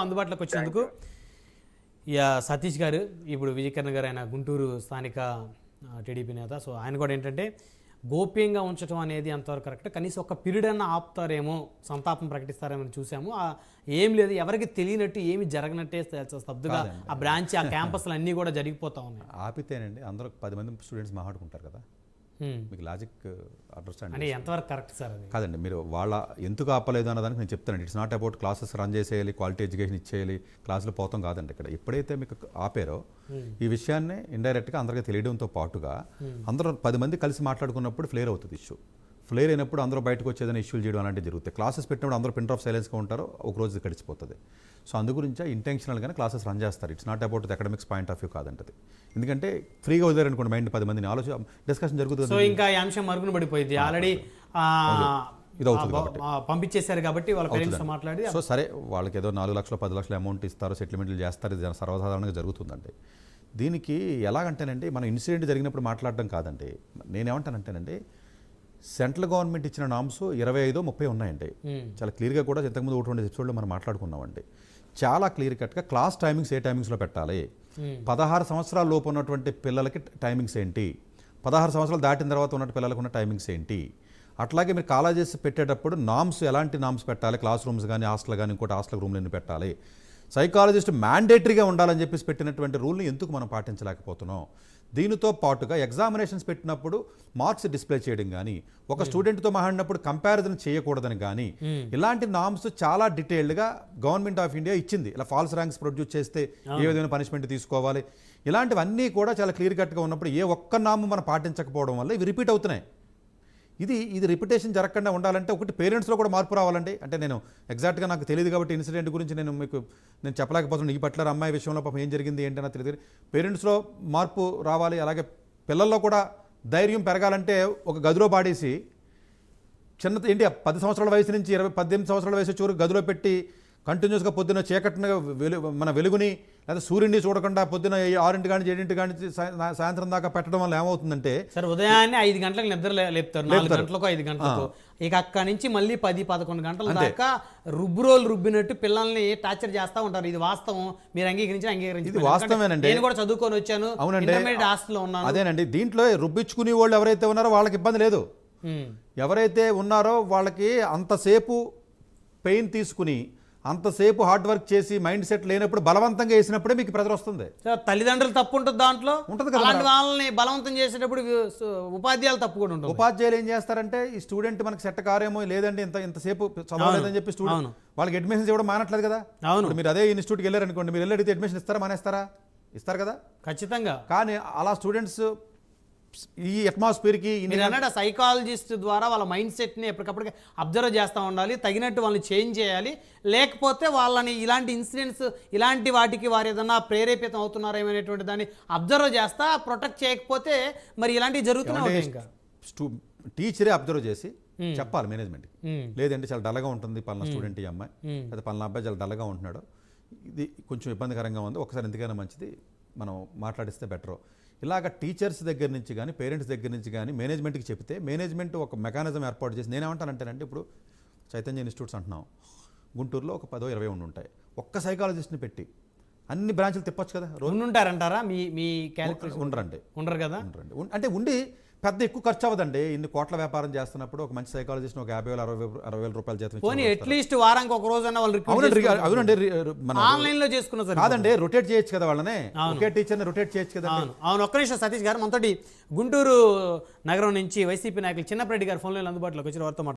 అందుబాటులోకి వచ్చినందుకు ఇక సతీష్ గారు ఇప్పుడు విజయకరణ గారు ఆయన గుంటూరు స్థానిక టీడీపీ నేత. సో ఆయన కూడా ఏంటంటే గోప్యంగా ఉంచడం అనేది ఎంతవరకు కరెక్ట్ కనీసం ఒక పీరియడ్ అన్న ఆపుతారేమో సంతాపం ప్రకటిస్తారేమో అని చూసాము. ఆ, ఏం లేదు ఎవరికి తెలియనట్టు ఏమి జరగనట్టే స్తబ్దుగా ఆ బ్రాంచ్ ఆ క్యాంపస్లు అన్నీ కూడా జరిగిపోతా ఉన్నాయి. ఆపితేనండి అందరూ పది మంది స్టూడెంట్స్ మాట్లాడుకుంటారు కదా. మీకు లాజిక్ అండర్స్టాండ్ అంటే ఎంతవరకు కరెక్ట్ సార్ కాదండి మీరు వాళ్ళ ఎందుకు ఆపలేదు అన్నదానికి నేను చెప్తానండి it's not about classes run చేసేయాలి క్వాలిటీ ఎడ్యుకేషన్ ఇచ్చేయాలి క్లాసులు పోతాం కాదండి ఇక్కడ. ఎప్పుడైతే మీకు ఆపారో ఈ విషయాన్ని ఇండైరెక్ట్గా అందరికీ తెలియడంతో పాటుగా అందరూ పది మంది కలిసి మాట్లాడుకున్నప్పుడు ఫ్లేర్ అవుతుంది ఇష్యూ ఫ్లేర్ అయినప్పుడు అందరూ బయటకు వచ్చేదని ఇష్యూలు చేయడం అలాంటివి జరుగుతాయి. క్లాసెస్ పెట్టినప్పుడు అందరూ ప్రింట్ ఆఫ్ సైలెన్స్గా ఉంటారు ఒక రోజు గడిచిపోతుంది. సో అందు గురించి ఇంటెన్షనల్గానే క్లాసెస్ రన్ చేస్తారు. It's not about academics point of view కాదంటది. ఎందుకంటే ఫ్రీగా వదిలేరనుకోండి మైండ్ పది మందిని. ఆలోచన డిస్కషన్ జరుగుతుంది సో ఇంకా ఈ అంశం మరుగున పడిపోయింది. ఆల్రెడీ ఇది అవుతుంది పంపించేశారు కాబట్టి వాళ్ళ పేరెంట్స్ మాట్లాడి సో సరే వాళ్ళకి ఏదో నాలుగు లక్షలు పది లక్షల అమౌంట్ ఇస్తారు సెటిల్మెంట్లు చేస్తారు ఇది సర్వసాధారణంగా జరుగుతుందండి. దీనికి ఎలాగంటేనండి మనం ఇన్సిడెంట్ జరిగినప్పుడు మాట్లాడడం కాదండి. నేనేమంటానంటేనండి సెంట్రల్ గవర్నమెంట్ ఇచ్చిన నామ్స్ ఇరవై ఐదో ముప్పై ఉన్నాయండి. చాలా క్లియర్గా కూడా ఇంతకుముందు ఒకటి రెండు ఎపిసోడ్లో మనం మాట్లాడుకున్నామండి. చాలా క్లియర్ కట్గా క్లాస్ టైమింగ్స్ ఏ టైమింగ్స్లో పెట్టాలి? పదహారు సంవత్సరాల లోపు ఉన్నటువంటి పిల్లలకి టైమింగ్స్ ఏంటి? పదహారు సంవత్సరాలు దాటిన తర్వాత ఉన్న పిల్లలకు ఉన్న టైమింగ్స్ ఏంటి? అట్లాగే మీరు కాలేజెస్ పెట్టేటప్పుడు నామ్స్ ఎలాంటి నామ్స్ పెట్టాలి? క్లాస్ రూమ్స్ కానీ హాస్టల్ కానీ ఇంకోటి హాస్టల్ రూమ్లు ఎన్ని పెట్టాలి? సైకాలజిస్ట్ మ్యాండేటరీగా ఉండాలని చెప్పేసి పెట్టినటువంటి రూల్ని ఎందుకు మనం పాటించలేకపోతున్నాం? దీనితో పాటుగా ఎగ్జామినేషన్స్ పెట్టినప్పుడు మార్క్స్ డిస్ప్లే చేయడం కానీ ఒక స్టూడెంట్తో మాట్లాడినప్పుడు కంపారిజన్ చేయకూడదని కానీ ఇలాంటి నామ్స్ చాలా డీటెయిల్డ్గా గవర్నమెంట్ ఆఫ్ ఇండియా ఇచ్చింది. ఇలా ఫాల్స్ ర్యాంక్స్ ప్రొడ్యూస్ చేస్తే ఏ విధమైన పనిష్మెంట్ తీసుకోవాలి? ఇలాంటివన్నీ కూడా చాలా క్లియర్ కట్గా ఉన్నప్పుడు ఏ ఒక్క నాము మనం పాటించకపోవడం వల్ల ఇవి రిపీట్ అవుతున్నాయి. ఇది ఇది రిపిటేషన్ జరగకుండా ఉండాలంటే ఒకటి పేరెంట్స్లో కూడా మార్పు రావాలండి. అంటే నేను ఎగ్జాక్ట్గా నాకు తెలియదు కాబట్టి ఇన్సిడెంట్ గురించి నేను మీకు నేను చెప్పలేకపోతున్నాను. ఈ పట్ల అమ్మాయి విషయంలో పాపం ఏం జరిగింది ఏంటన్నా తెలియదు. పేరెంట్స్లో మార్పు రావాలి అలాగే పిల్లల్లో కూడా ధైర్యం పెరగాలంటే ఒక గదిలో పాడేసి చిన్న ఏంటి పది సంవత్సరాల వయసు నుంచి ఇరవై పద్దెనిమిది సంవత్సరాల వయసు చూరు గదిలో పెట్టి కంటిన్యూస్గా పొద్దున్న చీకటిన వెలు మన వెలుగుని లేదా సూర్యుడిని చూడకుండా పొద్దున ఆరింటి కానీ ఏడింటి కానీ సాయ- సాయంత్రం దాకా పెట్టడం వల్ల ఏమవుతుందంటే సరే ఉదయాన్నే ఐదు గంటలకు నిద్ర లేపుతారు. నాలుగు గంటలకు ఐదు గంటలకు. ఇక అక్కడి నుంచి మళ్ళీ పది పదకొండు గంటల దాకా రుబ్బురోలు రుబ్బినట్టు పిల్లల్ని టార్చర్ చేస్తా ఉంటారు. ఇది వాస్తవం. మీరు అంగీకరించి అంగీకరించి ఇది వాస్తవేనండి. నేను కూడా చదువుకొని వచ్చాను. అవునండి. హాస్టల్లో ఉన్నాను. అదేనండి. దీంట్లో రుబ్బించుకునే వాళ్ళు ఎవరైతే ఉన్నారో వాళ్ళకి ఇబ్బంది లేదు. ఎవరైతే ఉన్నారో వాళ్ళకి అంతసేపు పెయిన్ తీసుకుని అంతసేపు హార్డ్ వర్క్ చేసి మైండ్ సెట్ లేనప్పుడు బలవంతంగా వేసినప్పుడే మీకు ప్రెజర్ వస్తుంది. తల్లిదండ్రులు తప్పు ఉంటుంది దాంట్లో. ఉంటుంది కదా వాళ్ళని బలవంతం చేసేటప్పుడు ఉపాధ్యాయులు తప్పు కూడా ఉంటుంది. ఉపాధ్యాయులు ఏం చేస్తారంటే ఈ స్టూడెంట్ మనకి సెట్ కారేమో లేదండి ఇంత ఇంతసేపు చదవలేదని చెప్పి స్టూడెంట్. వాళ్ళకి అడ్మిషన్స్ ఇవ్వడం మానట్లేదు కదా. అవును. మీరు అదే ఇన్స్టిట్యూట్కి వెళ్ళారు అనుకోండి మీరు వెళ్ళి అడిగితే అడ్మిషన్ ఇస్తారా మానేస్తారా? ఇస్తారు కదా. ఖచ్చితంగా. కానీ అలా స్టూడెంట్స్ ఈ అట్మాస్ఫియర్కి అన్నట్టు సైకాలజిస్ట్ ద్వారా వాళ్ళ మైండ్ సెట్ని ఎప్పటికప్పటికి అబ్జర్వ్ చేస్తూ ఉండాలి తగినట్టు వాళ్ళని చేంజ్ చేయాలి. లేకపోతే వాళ్ళని ఇలాంటి ఇన్సిడెంట్స్ ఇలాంటి వాటికి వారు ఏదన్నా ప్రేరేపితం అవుతున్నారేమనేటువంటి దాన్ని అబ్జర్వ్ చేస్తా ప్రొటెక్ట్ చేయకపోతే మరి ఇలాంటివి జరుగుతూనే ఉంటాయి ఇంకా. స్టూ టీచరే అబ్జర్వ్ చేసి చెప్పాలి మేనేజ్మెంట్కి మ్మ్. లేదంటే చాలా డల్గా ఉంటుంది పలానా స్టూడెంట్ ఈ అమ్మాయి. లేదా పలానా అబ్బాయి చాలా డల్గా ఉంటున్నాడు. ఇది కొంచెం ఇబ్బందికరంగా ఉంది. ఒకసారి ఎందుకైనా మంచిది మనం మాట్లాడిస్తే బెటర్ ఇలాగ టీచర్స్ దగ్గర నుంచి కానీ పేరెంట్స్ దగ్గర నుంచి కానీ మేనేజ్మెంట్కి చెప్తే మేనేజ్మెంట్ ఒక మెకానిజం ఏర్పాటు చేసి నేనేమంటానంటేనంటే ఇప్పుడు చైతన్య ఇన్స్టిట్యూట్స్ అంటున్నాం. గుంటూరులో ఒక పదో ఇరవై ఉండి ఉంటాయి. ఒక్క సైకాలజిస్ట్ని పెట్టి అన్ని బ్రాంచ్లు తిప్పొచ్చు కదా? రోజు ఉండుంటారంటారా? మీ మీ ఉండరండి. ఉండరు కదా? ఉండరండి. అంటే ఉండి పెద్ద ఎక్కువ ఖర్చు అవ్వదండి. ఇన్ని కోట్ల వ్యాపారం చేస్తున్నప్పుడు ఒక మంచి సైకాలజిస్ట్ ఒక యాభై వేల అరవై వేల- అరవై వేల రూపాయలు జీతం పోనీ అట్లీస్ట్ వారానికి ఒక రోజన్నా వాళ్ళు అవునండి రి- రిక్రూట్ అవునండి రి- మన ఆన్లైన్లో చేసుకున్న సరే కాదండి రొటేట్ చేయొచ్చు కదా వాళ్ళని. ఒకే టీచర్ని రొటేట్ చేయొచ్చు కదా అవును. ఒక్క నిమిషం సతీష్ గారు. మనతోటి గుంటూరు నగరం నుంచి వైసీపీ నాయకులు చిన్నప్పరెడ్డి గారు ఫోన్లో అందుబాటులోకి వచ్చి వారితో.